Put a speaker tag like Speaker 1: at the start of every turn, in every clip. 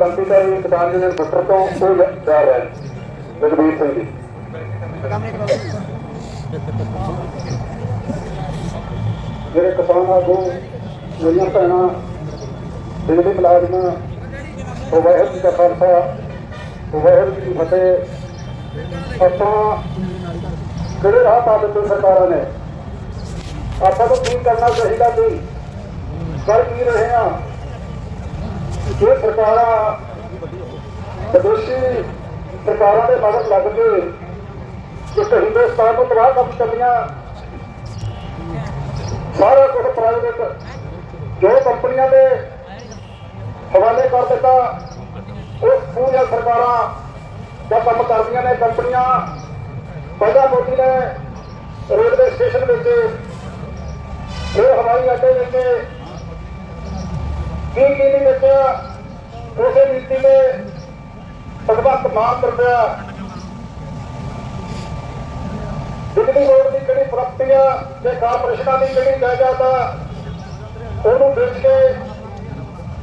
Speaker 1: ਕ੍ਰਾਂਤੀਕਾਰੀ ਕਿਸਾਨ ਯੂਨੀਅਨ ਸੱਤਰ ਤੋਂ ਉਹ ਜਾ ਰਿਹਾ ਹੈ। ਜਗਬੀਰ ਸਿੰਘ ਜੀ। ਮੇਰੇ ਕਿਸਾਨ ਆਗੂ ਮੇਰੀਆਂ ਭੈਣਾਂ ਬਿਜਲੀ ਮੁਲਾਜ਼ਮ, ਉਹ ਵਾਹਿਗੁਰੂ ਜੀ ਦਾ ਖਾਲਸਾ, ਉਹ ਵਾਹਿਗੁਰੂ ਜੀ ਕੀ ਫਤਿਹ। ਆਪਾਂ ਕਿਹੜੇ ਰਾਹ ਪਾ ਦਿੱਤੇ ਸਰਕਾਰਾਂ ਨੇ? ਆਪਾਂ ਨੂੰ ਕੀ ਕਰਨਾ ਚਾਹੀਦਾ ਸੀ? ਕਰ ਕੀ ਰਹੇ ਆ? ਇਹ ਸਰਕਾਰਾਂ, ਵਿਦੇਸ਼ੀ ਸਰਕਾਰਾਂ ਦੇ ਮਦਦ ਲੱਗ ਕੇ ਇੱਕ ਹਿੰਦੁਸਤਾਨ ਨੂੰ ਤਬਾਹ ਕਰ ਚੱਲੀਆਂ ਸਾਰਾ ਕੁਝ ਪ੍ਰਾਈਵੇਟ ਜੋ ਕੰਪਨੀਆਂ ਦੇ ਹਵਾਲੇ ਕਰ ਦਿੱਤਾ, ਉਹ ਪੂਰੀਆਂ ਸਰਕਾਰਾਂ ਦਾ ਕੰਮ ਕਰਦੀਆਂ ਨੇ, ਕੰਪਨੀਆਂ। ਪਹਿਲਾਂ ਮੋਦੀ ਨੇ ਰੇਲਵੇ ਸਟੇਸ਼ਨ ਵਿੱਚ ਇਹ ਹਵਾਈ ਅੱਡੇ ਵਿੱਚ ਕੀ ਕੀ ਨਹੀਂ ਵਿੱਚ ਉਸੇ ਨੀਤੀ ਨੇ ਭਗਵੰਤ ਮਾਨ ਕਰਦਾ ਬਿਜਲੀ ਬੋਰਡ ਦੀ ਕਿਹੜੀ ਪ੍ਰਾਪਤੀ ਤੇ ਕਾਰਪੋਰੇਸ਼ਨਾਂ ਦੀ ਕਿਹੜੀ ਜਾਇਦਾਦ ਆ, ਉਹਨੂੰ ਵੇਚ ਕੇ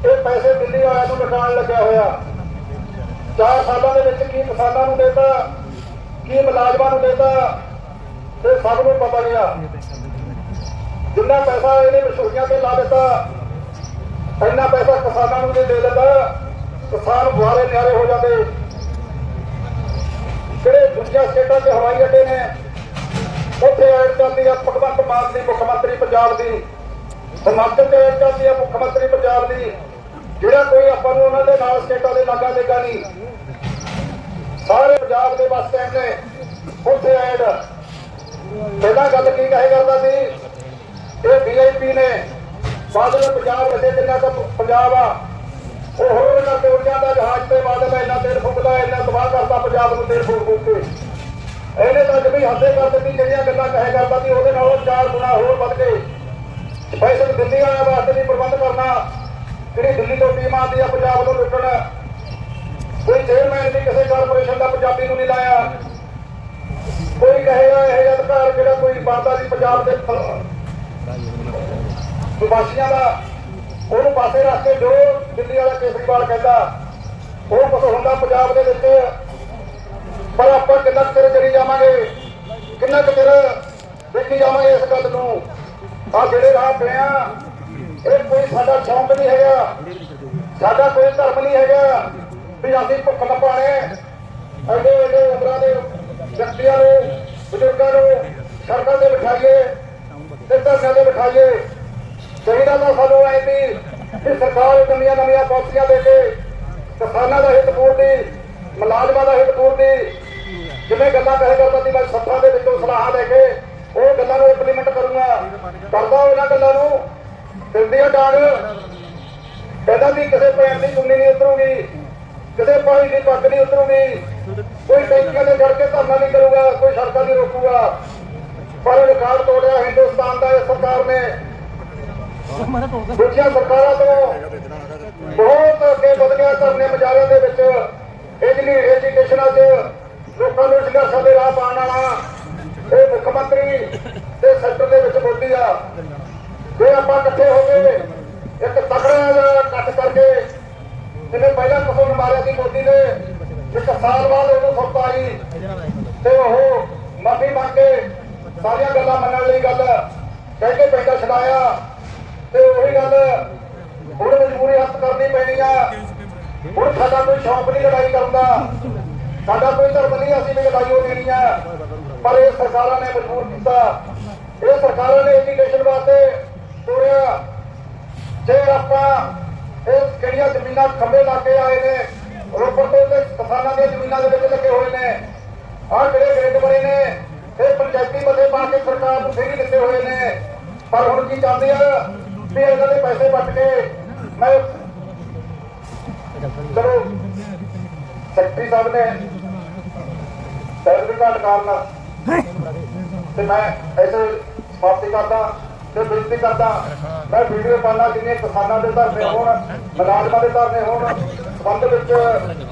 Speaker 1: ਇਹ ਪੈਸੇ ਦਿੱਲੀ ਵਾਲਿਆਂ ਨੂੰ ਲਗਾਉਣ ਲੱਗਿਆ ਹੋਇਆ। ਚਾਰ ਸਾਲਾਂ ਦੇ ਵਿੱਚ ਕੀ ਕਿਸਾਨਾਂ ਨੂੰ ਦੇਤਾ, ਕੀ ਮੁਲਾਜ਼ਮਾਂ ਨੂੰ ਦੇਤਾ, ਇਹ ਸਭ ਨੂੰ ਪਤਾ ਨਹੀਂ ਜਿੰਨਾ ਪੈਸਾ ਇਹਨੇ ਮਸ਼ਹੂਰੀਆਂ ਤੇ ਲਾ ਦਿੱਤਾ ਇੰਨਾ ਪੈਸਾ ਕਿਸਾਨਾਂ ਨੂੰ ਦੇ ਦਿੰਦਾ, ਕਿਸਾਨ ਬੁਆਰੇ ਨਿਆਰੇ ਹੋ ਜਾਂਦੇ। ਜਿਹੜੇ ਦੂਜੀਆਂ ਸਟੇਟਾਂ 'ਚ ਹਵਾਈ ਅੱਡੇ ਨੇ, ਉੱਥੇ ਐਡ ਚੱਲਦੀ ਆ ਭਗਵੰਤ ਮਾਨ ਦੀ, ਮੁੱਖ ਮੰਤਰੀ ਪੰਜਾਬ ਦੀ, ਹਿਮਾਚਲ 'ਚ ਐਡ ਚੱਲਦੀ ਆ ਮੁੱਖ ਮੰਤਰੀ ਪੰਜਾਬ ਦੀ। ਜਿਹੜਾ ਕੋਈ ਆਪਾਂ ਨੂੰ ਉਹਨਾਂ ਦੇ ਨਾਲ ਸਟੇਟਾਂ ਦੇ ਲਾਗਾ ਦੇਗਾ ਨਹੀਂ। ਸਾਰੇ ਪੰਜਾਬ ਦੇ ਬੱਸ ਸਟੈਂਡ ਨੇ, ਉੱਥੇ ਐਡ। ਪਹਿਲਾਂ ਗੱਲ ਕੀ ਕਹੇ ਕਰਦਾ ਸੀ? ਇਹ ਵੀਆਈਪੀ ਨੇ ਬਾਦਲ ਪੰਜਾਬ ਵਸੇ ਜਿੰਨਾ ਕੁ ਪੰਜਾਬ ਆ, ਉਹ ਹੋਰ ਇਹਨਾਂ ਤੇ ਉੱਡਿਆ ਜਹਾਜ਼ ਤੇ ਬਾਦਲ ਇੰਨਾ ਤੇਲ ਫੁੱਕਦਾ, ਇੰਨਾ ਤਬਾਹ ਕਰਦਾ ਪੰਜਾਬ ਨੂੰ ਤੇਲ ਫੂਕ ਫੂਕ ਕੇ। ਇਹਨੇ ਤਾਂ ਜਮੀ ਹੱਦੇ ਕਰ ਦਿੱਤੀ, ਜਿਹੜੀਆਂ ਗੱਲਾਂ ਕਹੇ ਕਰਦਾ ਸੀ, ਉਹਦੇ ਨਾਲੋਂ ਚਾਰ ਗੁਣਾ ਹੋਰ ਵੱਧ ਗਏ। ਸਪੈਸ਼ਲ ਦਿੱਲੀ ਵਾਲਿਆਂ ਵਾਸਤੇ ਵੀ ਪ੍ਰਬੰਧ ਕਰਨਾ, ਜਿਹੜੀ ਦਿੱਲੀ ਤੋਂ ਟੀਮ ਆਉਂਦੀ ਆ ਪੰਜਾਬ ਤੋਂ ਲੁੱਟਣ। ਕੋਈ ਚੇਅਰਮੈਨ ਵੀ ਕਿਸੇ ਕਾਰਪੋਰੇਸ਼ਨ ਦਾ ਪੰਜਾਬੀ ਨੂੰ ਨਹੀਂ ਲਾਇਆ। ਕੋਈ ਕਹੇਗਾ, ਇਹ ਅਧਿਕਾਰ ਜਿਹੜਾ ਕੋਈ ਬਣਦਾ ਦੀ ਪੰਜਾਬ ਦੇ ਸੁਭਾਸ਼ੀਆਂ ਦਾ ਉਹਨੂੰ ਪਾਸੇ ਰੱਖ ਕੇ ਜੋ ਦਿੱਲੀ ਵਾਲਾ ਕੇਸਰੀਵਾਲ ਕਹਿੰਦਾ, ਉਹ ਕੁਝ ਹੁੰਦਾ ਪੰਜਾਬ ਦੇ ਵਿੱਚ, ਪਰ ਆਪਾਂ ਕਿੰਨਾ ਕੁ ਚਿਰ ਚਰੀ ਜਾਵਾਂਗੇ, ਕਿੰਨਾ ਕੁ ਚਿਰ ਦੇਖੀ ਜਾਵਾਂਗੇ ਇਸ ਗੱਲ ਨੂੰ। ਆ ਜਿਹੜੇ ਰਾਹ ਪਏ ਇਹ ਕੋਈ ਸਾਡਾ ਸ਼ੌਂਕ ਨਹੀਂ ਹੈਗਾ, ਸਾਡਾ ਕੋਈ ਧਰਮ ਨਹੀਂ ਹੈਗਾ, ਵੀ ਅਸੀਂ ਭੁੱਖ ਨਪਾਣੇ ਐਡੇ ਐਡੇ ਉਮਰਾਂ ਦੇ ਵਿਅਕਤੀਆਂ ਨੂੰ, ਬਜ਼ੁਰਗਾਂ ਨੂੰ, ਸੜਕਾਂ ਤੇ ਬਿਠਾਈਏ ਤੇ ਧਰਨਿਆਂ ਤੇ ਬਿਠਾਈਏ। ਚਾਹੀਦਾ ਤਾਂ ਸਾਨੂੰ ਐ ਵੀ ਕਿ ਸਰਕਾਰ ਨਵੀਆਂ ਨਵੀਆਂ ਪਾਲਿਸੀਆਂ ਦੇ ਕੇ ਕਿਸਾਨਾਂ ਦਾ ਹਿੱਤ ਪੂਰਦੀ ਮੁਲਾਜ਼ਮਾਂ ਦਾ ਹਿੱਤ ਪੂਰਦੀ ਜਿਵੇਂ ਗੱਲਾਂ ਕਹੇ ਕਰਦਾ ਸੀ ਮੈਂ ਸੱਤਾਂ ਦੇ ਵਿੱਚੋਂ ਸਲਾਹਾਂ ਲੈ ਕੇ ਉਹ ਗੱਲਾਂ ਨੂੰ ਇੰਪਲੀਮੈਂਟ ਕਰੂੰਗਾ। ਕਰਦਾ ਉਹਨਾਂ ਗੱਲਾਂ ਨੂੰ। ਦਿੰਦੀ ਡਾਂਗ। ਕਹਿੰਦਾ ਵੀ ਕਿਸੇ ਭੈਣ ਦੀ ਚੁੰਨੀ ਨਹੀਂ ਉਤਰੂਗੀ, ਕਿਸੇ ਭਾਈ ਦੀ ਪੱਗ ਨਹੀਂ ਉਤਰੂਗੀ। ਕੋਈ ਟੈਂਕੀਆਂ ਦੇ ਜੜ ਕੇ ਧਰਨਾ ਨਹੀਂ ਕਰੂਗਾ, ਕੋਈ ਸੜਕਾਂ ਨਹੀਂ ਰੋਕੂਗਾ। ਪਰ ਰਿਕਾਰਡ ਤੋੜਿਆ ਹਿੰਦੁਸਤਾਨ ਦਾ ਇਹ ਸਰਕਾਰ ਨੇ। ਦੂਜੀਆਂ ਸਰਕਾਰਾਂ ਤੋਂ। ਬਹੁਤ ਅੱਗੇ ਵਧ ਧਰਨੇ ਮੁਜ਼ਾਹਰਿਆਂ ਦੇ ਵਿੱਚ। ਇਹ ਜਿਹੜੀ 'ਚ ਲੋਕਾਂ ਨੂੰ ਸੰਘਰਸ਼ਾਂ ਦੇ ਰਾਹ ਪਾਉਣ ਵਾਲਾ ਇਹ ਮੁੱਖ ਮੰਤਰੀ ਦੇ ਸੈਕਟਰ ਦੇ ਵਿੱਚ ਮੋਦੀ ਆ। ਜੇ ਆਪਾਂ ਇਕੱਠੇ ਹੋ ਕੇ ਇੱਕ ਤਕੜਾ ਜਿਹਾ ਇਕੱਠ ਕਰਕੇ ਜਿਵੇਂ ਪਹਿਲਾਂ ਕਸੋਂ ਮਾਰਿਆ ਸੀ ਮੋਦੀ ਨੇ, ਇੱਕ ਸਾਲ ਬਾਅਦ ਉਹਨੂੰ ਸੁਰਤ ਆਈ। ਤੇ ਉਹ ਮਾਫੀ ਮੰਗ ਕੇ ਸਾਰੀਆਂ ਗੱਲਾਂ ਮੰਨਣ ਲਈ ਗੱਲ ਕਹਿ ਕੇ ਪਿੰਡਾ ਛਡਾਇਆ। ਤੇ ਉਹੀ ਗੱਲ ਹੁਣ ਮਜਬੂਰੀ ਹੱਥ ਕਰਨੀ ਪੈਣੀ ਆ। ਹੁਣ ਸਾਡਾ ਕੋਈ ਸ਼ੌਂਕ ਨਹੀਂ ਲੜਾਈ ਕਰਨ ਦਾ। ਸਾਡਾ ਕੋਈ ਧਰਮ ਨਹੀਂ ਅਸੀਂ ਵੀ ਲੜਾਈ ਹੋ ਦੇਣੀ ਆ। ਪਰ ਇਹ ਸਰਕਾਰਾਂ ਨੇ ਮਜਬੂਰ ਕੀਤਾ। ਇਹ ਸਰਕਾਰਾਂ ਨੇ ਐਜੂਕੇਸ਼ਨ ਵਾਸਤੇ ਤੋੜਿਆ ਜੇ ਆਪਾਂ ਇਹ ਕਿਹੜੀਆਂ ਜ਼ਮੀਨਾਂ ਖੰਭੇ ਲਾ ਕੇ ਆਏ ਨੇ, ਰੋਪੜ ਤੋਂ ਤੇ ਕਿਸਾਨਾਂ ਦੀਆਂ ਜ਼ਮੀਨਾਂ ਦੇ ਵਿੱਚ ਲੱਗੇ ਹੋਏ ਨੇ, ਆਹ ਕਿਹੜੇ ਗ੍ਰਿਡ ਬਣੇ ਨੇ, ਇਹ ਪੰਚਾਇਤੀ ਮਤੇ ਪਾ ਕੇ ਸਰਕਾਰ ਨੂੰ ਫੇਰੀ ਦਿੱਤੇ ਹੋਏ ਨੇ। ਪਰ ਹੁਣ ਕੀ ਚਾਹੁੰਦੇ ਆ? ਵੀ ਇਹਨਾਂ ਦੇ ਪੈਸੇ ਵੱਟ ਕੇ ਮੈਂ ਚਲੋ, ਸੈਕਟਰੀ ਸਾਹਿਬ ਨੇ ਸਰਟੀਫਿਕੇਟ ਕਾਰਨ ਤੇ ਮੈਂ ਐਸੇ ਸਮਾਪਤੀ ਕਰਦਾ ਤੇ ਬੇਨਤੀ ਕਰਦਾ, ਮੈਂ ਵੀਡੀਓ ਪਾਣਾ ਜਿੰਨੇ ਕਿਸਾਨਾਂ ਦੇ ਧਰਨੇ ਹੋਣ, ਮੁਲਾਜ਼ਮਾਂ ਦੇ ਧਰਨੇ ਹੋਣ, ਸੰਬੰਧ ਵਿੱਚ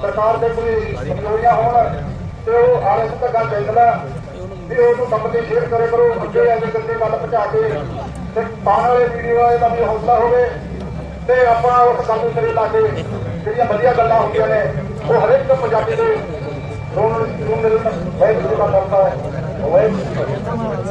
Speaker 1: ਸਰਕਾਰ ਦੇ ਕੋਈ ਕਮਜ਼ੋਰੀਆਂ ਹੋਣ ਤੇ ਉਹ ਆਰਐਸ ਤੱਕ ਗੱਲ ਚੈਨਲ ਆ ਵੀ ਉਹਨੂੰ ਕੰਮ ਤੇ ਸ਼ੇਅਰ ਕਰੇ ਕਰੋ, ਅੱਗੇ ਆ ਕੇ ਗੱਲ ਪਹੁੰਚਾ ਕੇ ਤੇ ਪਾਉਣ ਵਾਲੇ ਵੀਡੀਓ ਦਾ ਵੀ ਹੌਸਲਾ ਹੋਵੇ ਤੇ ਆਪਾਂ ਉਸ ਗੱਲ ਨੂੰ ਲਾ ਕੇ ਜਿਹੜੀਆਂ ਵਧੀਆ ਗੱਲਾਂ ਹੁੰਦੀਆਂ ਨੇ, ਉਹ ਹਰੇਕ ਪੰਜਾਬੀ ਦੇ ਸੁਣਨ ਨੂੰ ਮਿਲਣ ਵਾਹਿਗੁਰੂ ਜੀ ਦਾ ਖਾਲਸਾ ਵਾਹਿਗੁਰੂ